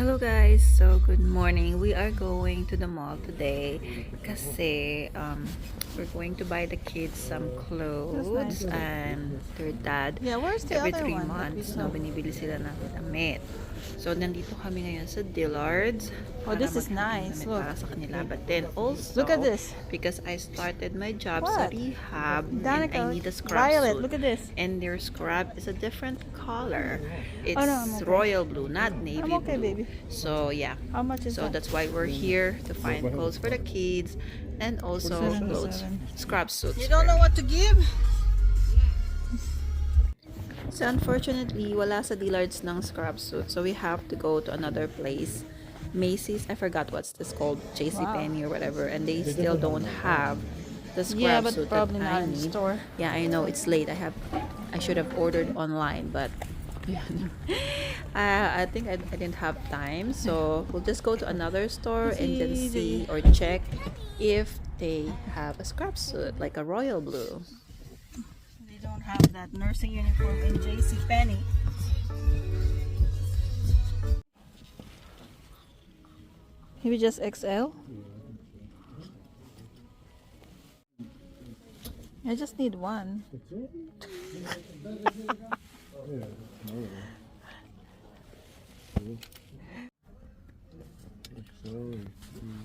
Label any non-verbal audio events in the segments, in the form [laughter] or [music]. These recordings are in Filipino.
Hello guys, so good morning. We are going to the mall today kasi um, we're going to buy the kids some clothes and their dad Yeah, where's the every other three one months no, binibili sila ng damit. So nandito kami ngayon sa Dillard's. Oh, this is nice. Look. Para sa kanila. But then also, Look at this. because I started my job sa What? rehab and Danica, I need a scrub Violet, suit. look at this. And their scrub is a different color. It's Oh, no, I'm okay. royal blue, not navy I'm okay, blue. baby. So yeah. How much is So that? that's why we're here to find clothes for the kids and also clothes, scrub suits. You don't know what to give? So unfortunately, wala sa Dillard's ng scrub suit. So we have to go to another place. Macy's, I forgot what's this called, JCPenney or whatever, and they still don't have the scrub Yeah, but suit probably that I not in the need. store. Yeah, I know it's late. I have, I should have ordered online, but [laughs] uh, I think I, I didn't have time. So we'll just go to another store and then see or check if they have a scrub suit like a royal blue. Don't have that nursing uniform in JC Penney. Maybe just XL? I just need one. [laughs]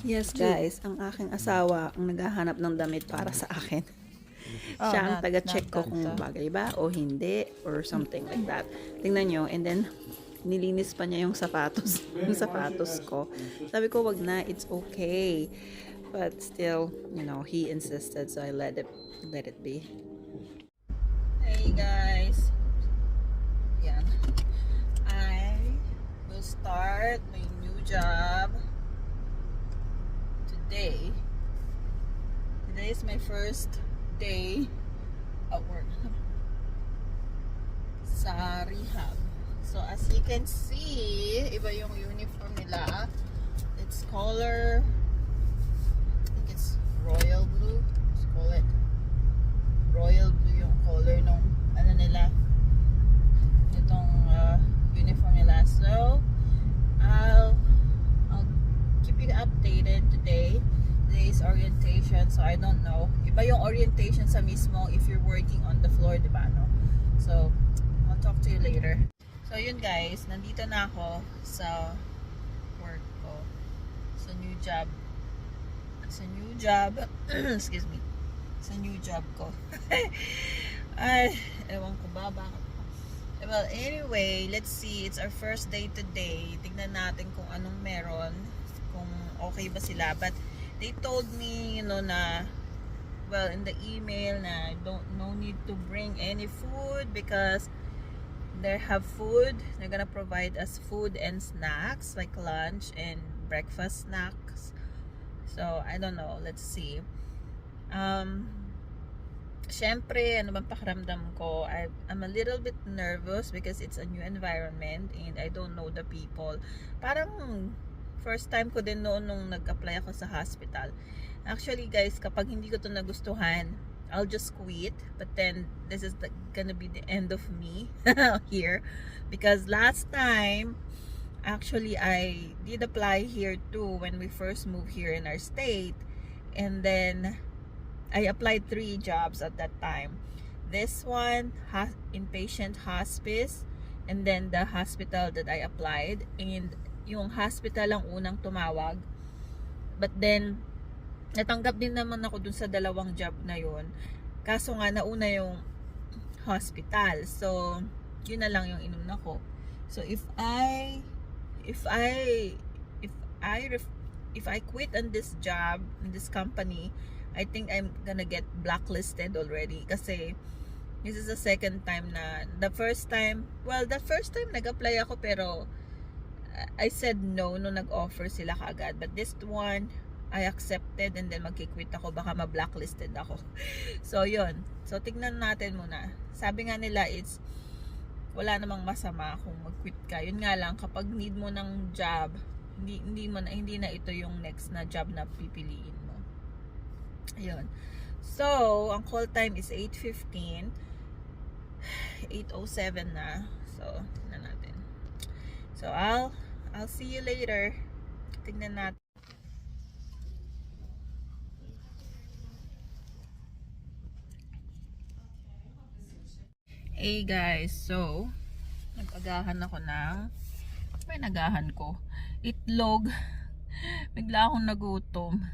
Yes, guys, ang aking asawa ang naghahanap ng damit para sa akin. Oh, Siya ang taga-check ko kung uh, bagay ba o hindi or something like that. Tingnan nyo, and then nilinis pa niya yung sapatos, [laughs] yung sapatos ko. Sabi ko, wag na, it's okay. But still, you know, he insisted, so I let it, let it be. Hey guys. Yan. I will start my new job today. Today is my first day at work [laughs] sa rehab. So as you can see, iba yung uniform nila. It's color I think it's royal blue. Let's call it royal blue yung color nung ano nila itong uh, uniform nila so I'll I'll keep you updated today today's orientation so I don't know iba yung orientation sa mismo if you're working on the floor diba no so I'll talk to you later so yun guys nandito na ako sa work ko sa new job sa new job [clears throat] excuse me sa new job ko. [laughs] Ay, ewan ko ba bakit. Well, anyway, let's see. It's our first day today. Tignan natin kung anong meron. Kung okay ba sila. But they told me, you know, na well, in the email na don't no need to bring any food because they have food. They're gonna provide us food and snacks like lunch and breakfast snacks. So, I don't know. Let's see. Um, syempre, ano bang pakiramdam ko? I, I'm a little bit nervous because it's a new environment and I don't know the people. Parang first time ko din noon nung nag-apply ako sa hospital. Actually, guys, kapag hindi ko to nagustuhan, I'll just quit. But then, this is the, gonna be the end of me [laughs] here. Because last time, actually, I did apply here too when we first moved here in our state. And then, I applied three jobs at that time. This one, inpatient hospice, and then the hospital that I applied, and yung hospital ang unang tumawag. But then, natanggap din naman ako dun sa dalawang job na yun. Kaso nga, nauna yung hospital. So, yun na lang yung inuna ko. So, if I, if I, if I, if I quit on this job, in this company, I think I'm gonna get blacklisted already kasi this is the second time na the first time well the first time nag-apply ako pero I said no nung nag-offer sila kaagad but this one I accepted and then magki-quit ako baka ma-blacklisted ako [laughs] so yun so tignan natin muna sabi nga nila it's wala namang masama kung mag-quit ka yun nga lang kapag need mo ng job hindi hindi mo na hindi na ito yung next na job na pipiliin mo Ayun. So, ang call time is 8.15. 8.07 [sighs] na. So, tingnan natin. So, I'll I'll see you later. Tingnan natin. Hey guys, so nag-agahan ako ng may nagahan ko. Itlog. [laughs] Bigla akong nagutom.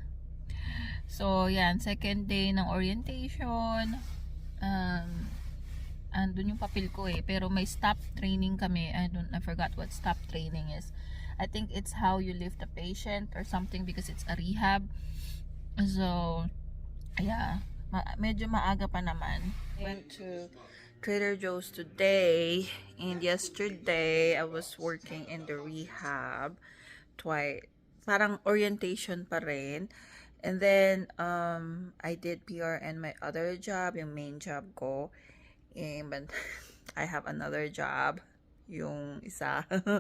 So yan. Second day ng orientation. Um, andun yung papel ko eh. Pero may stop training kami. I don't I forgot what stop training is. I think it's how you lift a patient or something because it's a rehab. So yeah. Ma- medyo maaga pa naman. Went to Trader Joe's today and yesterday I was working in the rehab twice parang orientation pa rin. And then um I did PR and my other job yung main job ko and but [laughs] I have another job yung isa [laughs] na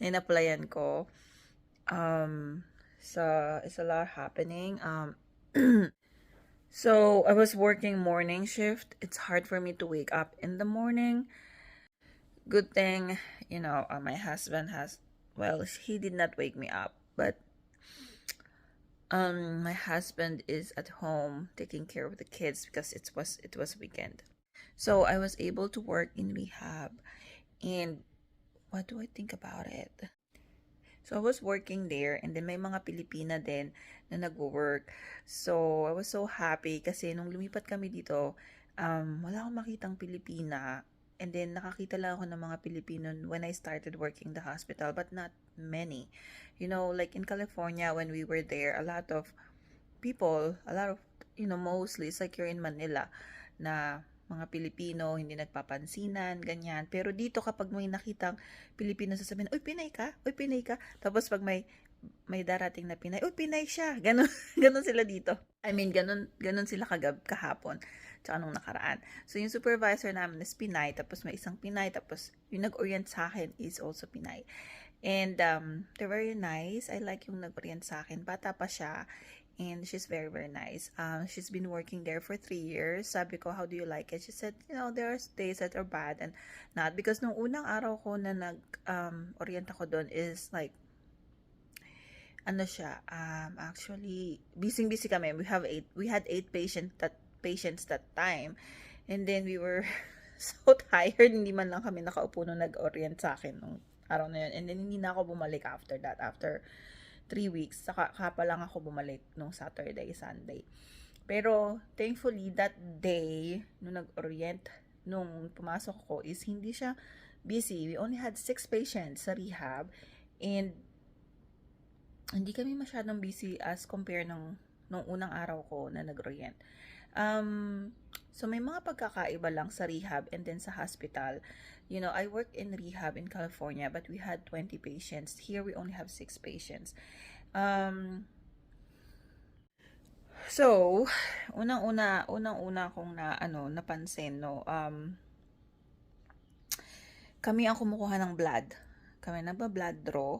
in-applyan ko um so it's a lot happening um [clears throat] So I was working morning shift. It's hard for me to wake up in the morning. Good thing, you know, uh, my husband has well, he did not wake me up, but um my husband is at home taking care of the kids because it was it was weekend. So I was able to work in rehab and what do I think about it? So I was working there and then may mga Pilipina din na nagwo-work. So I was so happy kasi nung lumipat kami dito, um, wala akong makitang Pilipina. And then nakakita lang ako ng mga Pilipino when I started working the hospital but not many. You know, like in California when we were there, a lot of people, a lot of, you know, mostly it's like you're in Manila na mga Pilipino, hindi nagpapansinan, ganyan. Pero dito kapag may nakitang Pilipino sasabihin, uy, Pinay ka? Uy, Pinay ka? Tapos pag may may darating na Pinay, uy, Pinay siya. [laughs] Ganon, ganon sila dito. I mean, ganon, ganon sila kagab kahapon. Tsaka nung nakaraan. So, yung supervisor namin is Pinay, tapos may isang Pinay, tapos yung nag-orient sa akin is also Pinay. And um, they're very nice. I like yung nag-orient sa akin. Bata pa siya. And she's very, very nice. Um, she's been working there for three years. Sabi ko, how do you like it? She said, you know, there are days that are bad and not. Because nung unang araw ko na nag-orient ako doon is like, ano siya, um, actually, busy-busy kami. We have eight, we had eight patient that, patients that time. And then we were [laughs] so tired, hindi man lang kami nakaupo nung nag-orient sa akin nung araw na yun. And then hindi na ako bumalik after that, after three weeks. Saka pa lang ako bumalik nung Saturday, Sunday. Pero, thankfully, that day, nung nag-orient, nung pumasok ko, is hindi siya busy. We only had six patients sa rehab. And, hindi kami masyadong busy as compare nung, nung unang araw ko na nag-orient. Um, so, may mga pagkakaiba lang sa rehab and then sa hospital. You know, I work in rehab in California, but we had 20 patients. Here, we only have 6 patients. Um, so, unang-una, unang-una kong na, ano, napansin, no, um, kami ang kumukuha ng blood. Kami nagba-blood draw.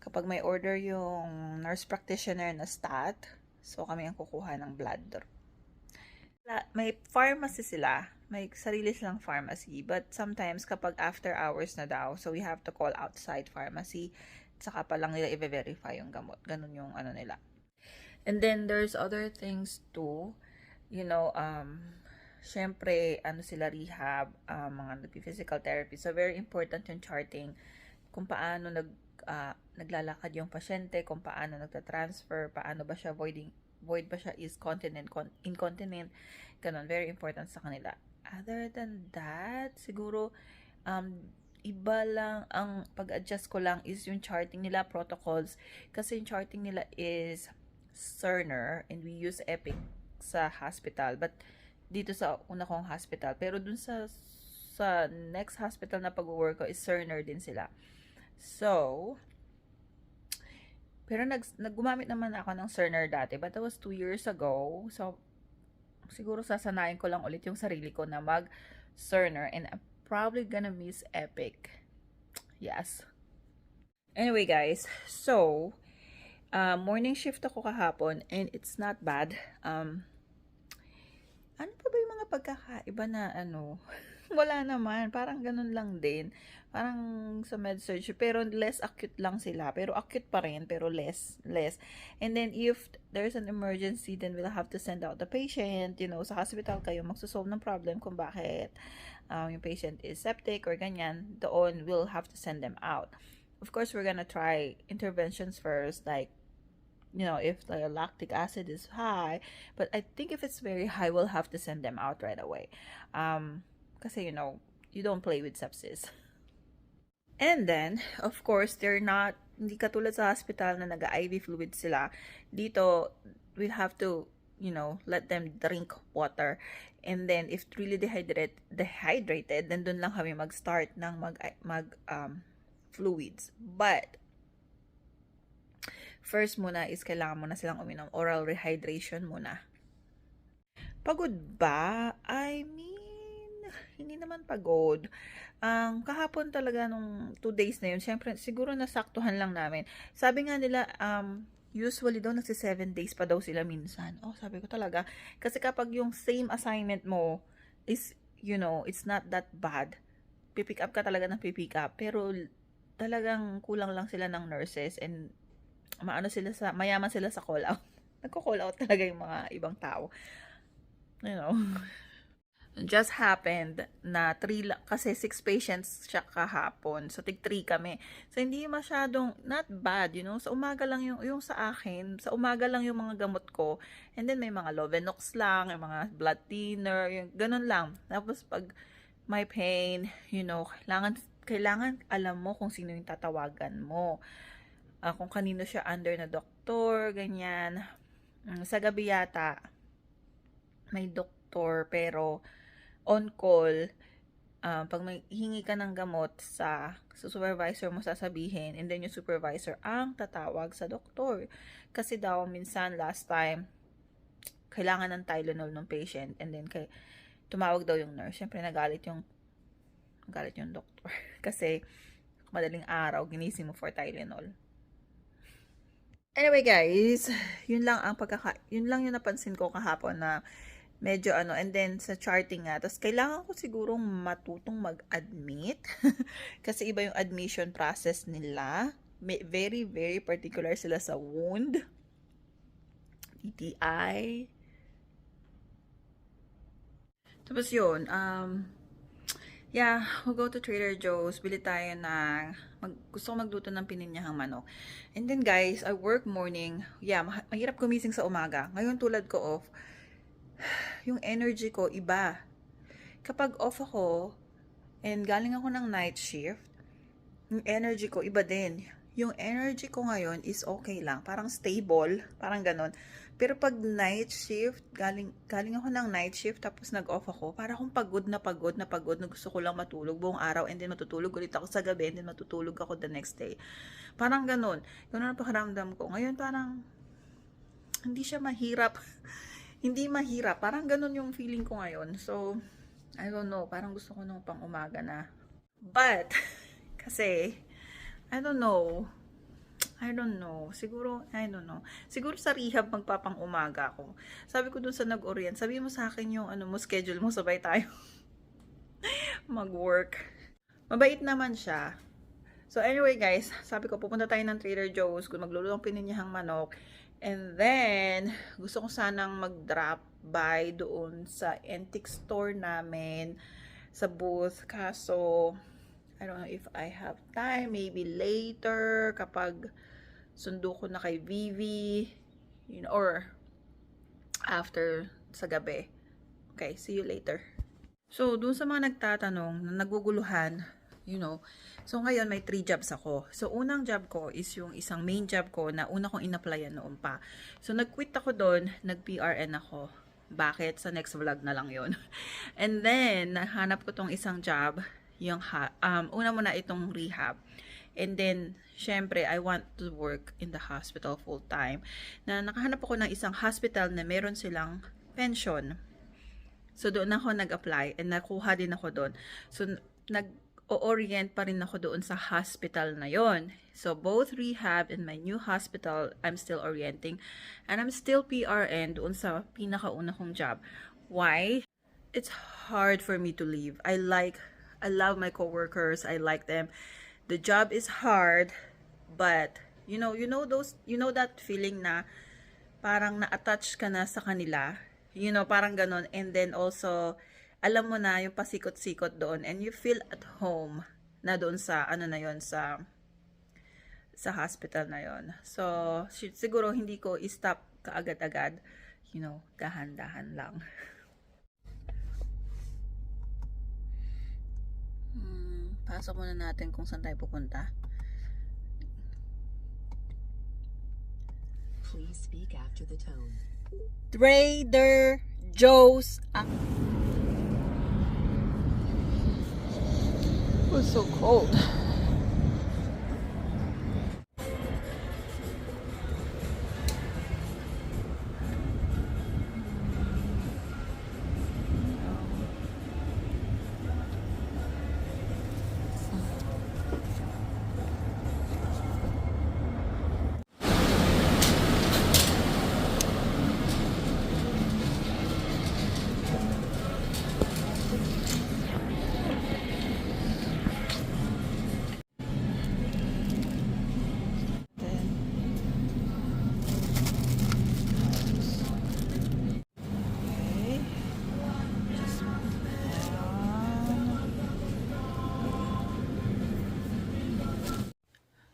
Kapag may order yung nurse practitioner na stat, so kami ang kukuha ng blood draw. May pharmacy sila. May sarili silang pharmacy. But sometimes, kapag after hours na daw, so we have to call outside pharmacy, saka pa lang nila i-verify yung gamot. Ganun yung ano nila. And then, there's other things too. You know, um, syempre, ano sila rehab, um, mga nag-physical therapy. So, very important yung charting kung paano nag, ah, naglalakad yung pasyente, kung paano nagta-transfer, paano ba siya voiding, void ba siya is continent, con- incontinent, ganun, very important sa kanila. Other than that, siguro, um, iba lang, ang pag-adjust ko lang is yung charting nila, protocols, kasi yung charting nila is Cerner, and we use Epic sa hospital, but dito sa una kong hospital, pero dun sa sa next hospital na pag-work ko is Cerner din sila. So, pero nag, naggumamit naman ako ng Cerner dati, but that was two years ago. So, siguro sasanayin ko lang ulit yung sarili ko na mag Cerner and I'm probably gonna miss Epic. Yes. Anyway, guys, so uh, morning shift ako kahapon and it's not bad. Um, ano pa ba yung mga pagkakaiba na ano [laughs] wala naman. Parang ganun lang din. Parang sa med-surg. Pero less acute lang sila. Pero acute pa rin. Pero less. Less. And then if there's an emergency, then we'll have to send out the patient. You know, sa hospital kayo magsusolve ng problem kung bakit um, yung patient is septic or ganyan. Doon, we'll have to send them out. Of course, we're gonna try interventions first. Like, you know, if the lactic acid is high. But I think if it's very high, we'll have to send them out right away. Um, kasi, you know, you don't play with sepsis. And then, of course, they're not, hindi katulad sa hospital na nag-IV fluid sila. Dito, we'll have to, you know, let them drink water. And then, if really dehydrated, dehydrated, then dun lang kami mag-start ng mag, mag um, fluids. But, first muna is kailangan muna silang uminom. Oral rehydration muna. Pagod ba? I mean, hindi naman pagod. Um, kahapon talaga nung two days na yun, syempre, siguro nasaktuhan lang namin. Sabi nga nila, um, usually daw nagsi 7 days pa daw sila minsan. Oh, sabi ko talaga. Kasi kapag yung same assignment mo is, you know, it's not that bad. Pipick up ka talaga ng pipick up. Pero talagang kulang lang sila ng nurses and maano sila sa, mayaman sila sa call out. [laughs] Nagko-call out talaga yung mga ibang tao. You know. [laughs] Just happened na three la- kasi six patients siya kahapon. So, tig three kami. So, hindi masyadong, not bad, you know. Sa umaga lang yung, yung sa akin, sa umaga lang yung mga gamot ko. And then, may mga Lovenox lang, yung mga blood thinner, yung ganun lang. Tapos, pag may pain, you know, kailangan, kailangan alam mo kung sino yung tatawagan mo. Ah, kung kanino siya under na doktor, ganyan. Mm, Sa gabi yata, may doktor, pero on call, um, pag may hingi ka ng gamot sa, sa supervisor mo sasabihin, and then yung supervisor ang tatawag sa doktor. Kasi daw, minsan last time, kailangan ng Tylenol ng patient, and then kay, tumawag daw yung nurse. Siyempre, nagalit yung nagalit yung doktor. [laughs] Kasi, madaling araw, ginising mo for Tylenol. Anyway guys, yun lang ang pagkaka yun lang yung napansin ko kahapon na medyo ano and then sa charting nga tapos kailangan ko sigurong matutong mag-admit [laughs] kasi iba yung admission process nila. May- very very particular sila sa wound TTI tapos yun um yeah we'll go to Trader Joe's bili tayo ng mag, gusto ko magluto ng pininyahang manok. And then guys I work morning yeah ma- mahirap gumising sa umaga. Ngayon tulad ko off yung energy ko iba. Kapag off ako, and galing ako ng night shift, yung energy ko iba din. Yung energy ko ngayon is okay lang, parang stable, parang ganon. Pero pag night shift, galing, galing ako ng night shift, tapos nag-off ako, para akong pagod na pagod na pagod na gusto ko lang matulog buong araw, and then matutulog ulit ako sa gabi, and then matutulog ako the next day. Parang ganon. Yun ang pakiramdam ko. Ngayon parang, hindi siya mahirap. [laughs] hindi mahirap. Parang ganun yung feeling ko ngayon. So, I don't know. Parang gusto ko nung pang umaga na. But, [laughs] kasi, I don't know. I don't know. Siguro, I don't know. Siguro sa rehab magpapang umaga ako. Sabi ko dun sa nag-orient, sabi mo sa akin yung ano mo, schedule mo, sabay tayo [laughs] mag-work. Mabait naman siya. So anyway guys, sabi ko pupunta tayo ng Trader Joe's kung magluluto ng pininyahang manok. And then, gusto ko sanang mag-drop by doon sa antique store namin sa booth. Kaso, I don't know if I have time. Maybe later kapag sundo ko na kay Vivi. You know, or after sa gabi. Okay, see you later. So, dun sa mga nagtatanong, na naguguluhan, you know, so ngayon may three jobs ako. So, unang job ko is yung isang main job ko na una kong in-applyan noon pa. So, nag-quit ako doon, nag-PRN ako. Bakit? Sa next vlog na lang yon [laughs] And then, nahanap ko tong isang job, yung, ha- um, una muna itong rehab. And then, syempre, I want to work in the hospital full time. Na nakahanap ako ng isang hospital na meron silang pension. So, doon ako nag-apply and nakuha din ako doon. So, nag-orient pa rin ako doon sa hospital na yon. So, both rehab and my new hospital, I'm still orienting. And I'm still PRN doon sa pinakauna kong job. Why? it's hard for me to leave. I like I love my coworkers. I like them. The job is hard, but you know, you know those you know that feeling na parang na-attach ka na sa kanila. You know, parang ganon. And then also, alam mo na yung pasikot-sikot doon and you feel at home na doon sa ano na yon sa sa hospital na yon. So, si- siguro hindi ko i-stop kaagad-agad. You know, dahan-dahan lang. Hmm, pasok muna natin kung saan tayo pupunta. Please speak after the tone. Trader Joe's. Ah. Was so cold.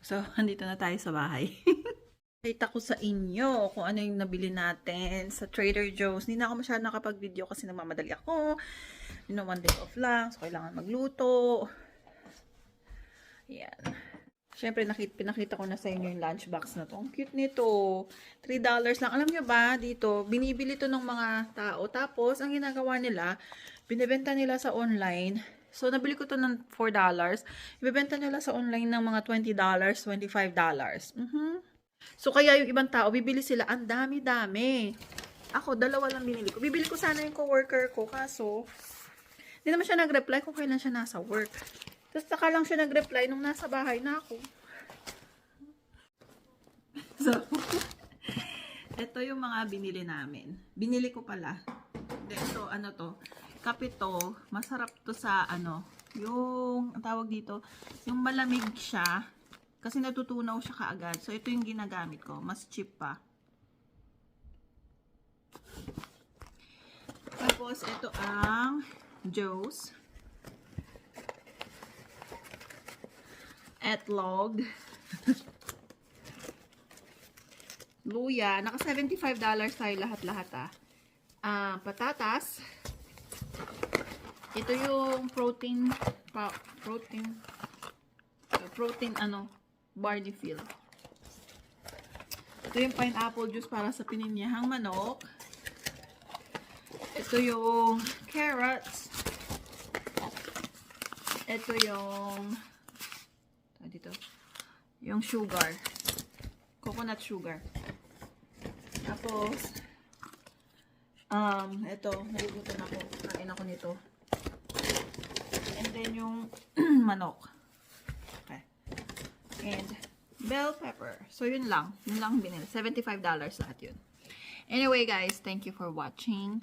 So, [laughs] andito na tayo sa bahay. [laughs] Kita ko sa inyo kung ano yung nabili natin sa Trader Joe's. Hindi na ako masyado nakapag-video kasi namamadali ako. You know, one day off lang. So, kailangan magluto. Yan. Siyempre, nakita, pinakita ko na sa inyo yung lunchbox na to. Ang cute nito. $3 lang. Alam nyo ba, dito, binibili to ng mga tao. Tapos, ang ginagawa nila, binibenta nila sa online. So, nabili ko to ng $4. Ibibenta nila sa online ng mga $20, $25. Mhm. So, kaya yung ibang tao, bibili sila, ang dami-dami. Ako, dalawa lang binili ko. Bibili ko sana yung coworker ko, kaso, hindi naman siya nag-reply kung kailan siya nasa work. Tapos saka lang siya nag-reply nung nasa bahay na ako. [laughs] So, [laughs] ito yung mga binili namin. Binili ko pala. Ito, ano to? Kapito. Masarap to sa, ano, yung, ang tawag dito, yung malamig siya. Kasi natutunaw siya kaagad. So, ito yung ginagamit ko. Mas cheap pa. Tapos, ito ang Joe's. Etlog. [laughs] Luya. Naka $75 tayo lahat-lahat ah. Ah, patatas. Ito yung protein pa, protein uh, protein ano barley fill. Ito yung pineapple juice para sa pininyahang manok. Ito yung carrots. Ito yung ano dito? Yung sugar. Coconut sugar. Tapos, um, ito, nagugutom ako. Kain ako nito. Then yung [clears throat] manok. Okay. And bell pepper. So, yun lang. Yun lang binili. $75 lahat yun. Anyway, guys, thank you for watching.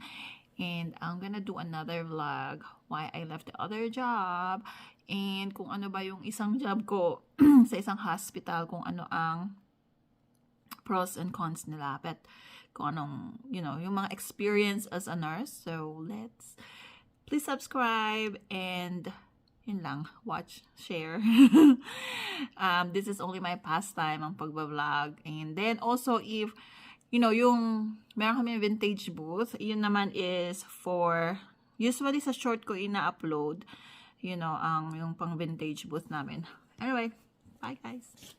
And I'm gonna do another vlog why I left the other job and kung ano ba yung isang job ko [clears throat] sa isang hospital, kung ano ang pros and cons nila. But kung anong, you know, yung mga experience as a nurse. So, let's, please subscribe and yun lang, watch, share. [laughs] um, this is only my pastime, ang pagbablog. And then also, if, you know, yung, meron kami vintage booth, yun naman is for, usually sa short ko ina-upload, you know, ang yung pang vintage booth namin. Anyway, bye guys.